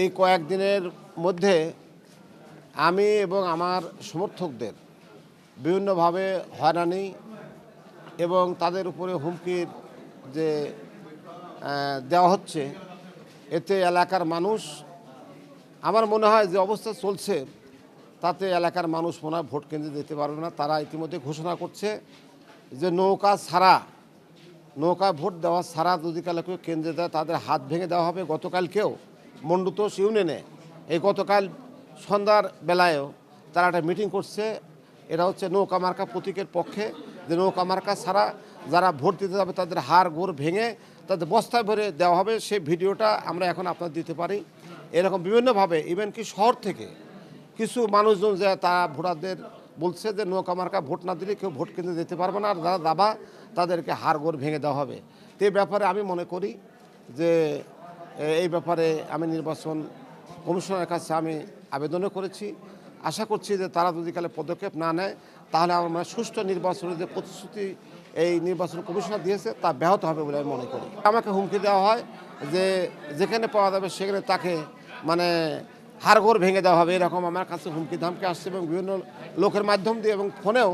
এই কয়েকদিনের মধ্যে আমি এবং আমার সমর্থকদের বিভিন্নভাবে হয়রানি এবং তাদের উপরে হুমকির যে দেওয়া হচ্ছে, এতে এলাকার মানুষ, আমার মনে হয় যে অবস্থা চলছে, তাতে এলাকার মানুষ মনে হয় ভোট কেন্দ্রে যেতে পারবে না। তারা ইতিমধ্যে ঘোষণা করছে যে নৌকা ছাড়া নৌকা ভোট দেওয়া ছাড়া যদি কালে কেউ কেন্দ্রে দেয়, তাদের হাত ভেঙে দেওয়া হবে। গতকালকেও মন্ডুতোষ ইউনিয়নে। এই গতকাল সন্ধ্যার বেলায়ও তারা একটা মিটিং করছে। এটা হচ্ছে নৌকা মার্কা প্রতীকের পক্ষে। যে নৌকা মার্কা ছাড়া যারা ভোট দিতে যাবে, তাদের হাড় গোড় ভেঙে তাদের বস্তায় ভরে দেওয়া হবে। সেই ভিডিওটা আমরা এখন আপনাদের দিতে পারি। এরকম বিভিন্নভাবে ইভেন কি শহর থেকে কিছু মানুষজন যে তারা ভোটারদের বলছে যে নৌকা মার্কা ভোট না দিলে কেউ ভোট কেন্দ্রে যেতে পারবে না। আর যারা দাবা, তাদেরকে হাড় গোড় ভেঙে দেওয়া হবে। তো ব্যাপারে আমি মনে করি যে এই ব্যাপারে আমি নির্বাচন কমিশনের কাছে আমি আবেদনও করেছি। আশা করছি যে তারা যদি কালে পদক্ষেপ না নেয়, তাহলে আমরা সুষ্ঠু নির্বাচনের যে প্রতিশ্রুতি এই নির্বাচন কমিশনার দিয়েছে, তা ব্যাহত হবে বলে আমি মনে করি। আমাকে হুমকি দেওয়া হয় যে যেখানে পাওয়া যাবে সেখানে তাকে মানে হাড়গোড় ভেঙে দেওয়া হবে, এরকম আমার কাছে হুমকি ধামকে আসছে এবং বিভিন্ন লোকের মাধ্যম দিয়ে এবং ফোনেও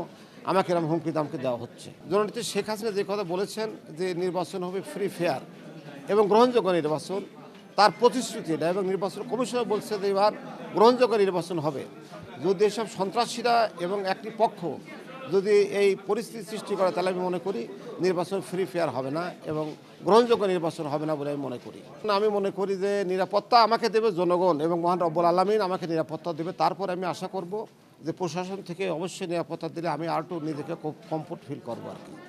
আমাকে এরকম হুমকি ধামকে দেওয়া হচ্ছে। জননেত্রী শেখ হাসিনা যে কথা বলেছেন যে নির্বাচন হবে ফ্রি ফেয়ার এবং গ্রহণযোগ্য নির্বাচন তার প্রতিশ্রুতি এটা এবং নির্বাচন কমিশনও বলছে যে এবার গ্রহণযোগ্য নির্বাচন হবে। যদি এসব সন্ত্রাসীরা এবং একটি পক্ষ যদি এই পরিস্থিতি সৃষ্টি করে, তাহলে আমি মনে করি নির্বাচন ফ্রি ফেয়ার হবে না এবং গ্রহণযোগ্য নির্বাচন হবে না বলে আমি মনে করি। আমি মনে করি যে নিরাপত্তা আমাকে দেবে জনগণ এবং মহান রব্বুল আলমিন আমাকে নিরাপত্তা দেবে। তারপর আমি আশা করব যে প্রশাসন থেকে অবশ্যই নিরাপত্তা দিলে আমি আর একটু নিজেকে খুব কমফোর্ট ফিল করব আর কি।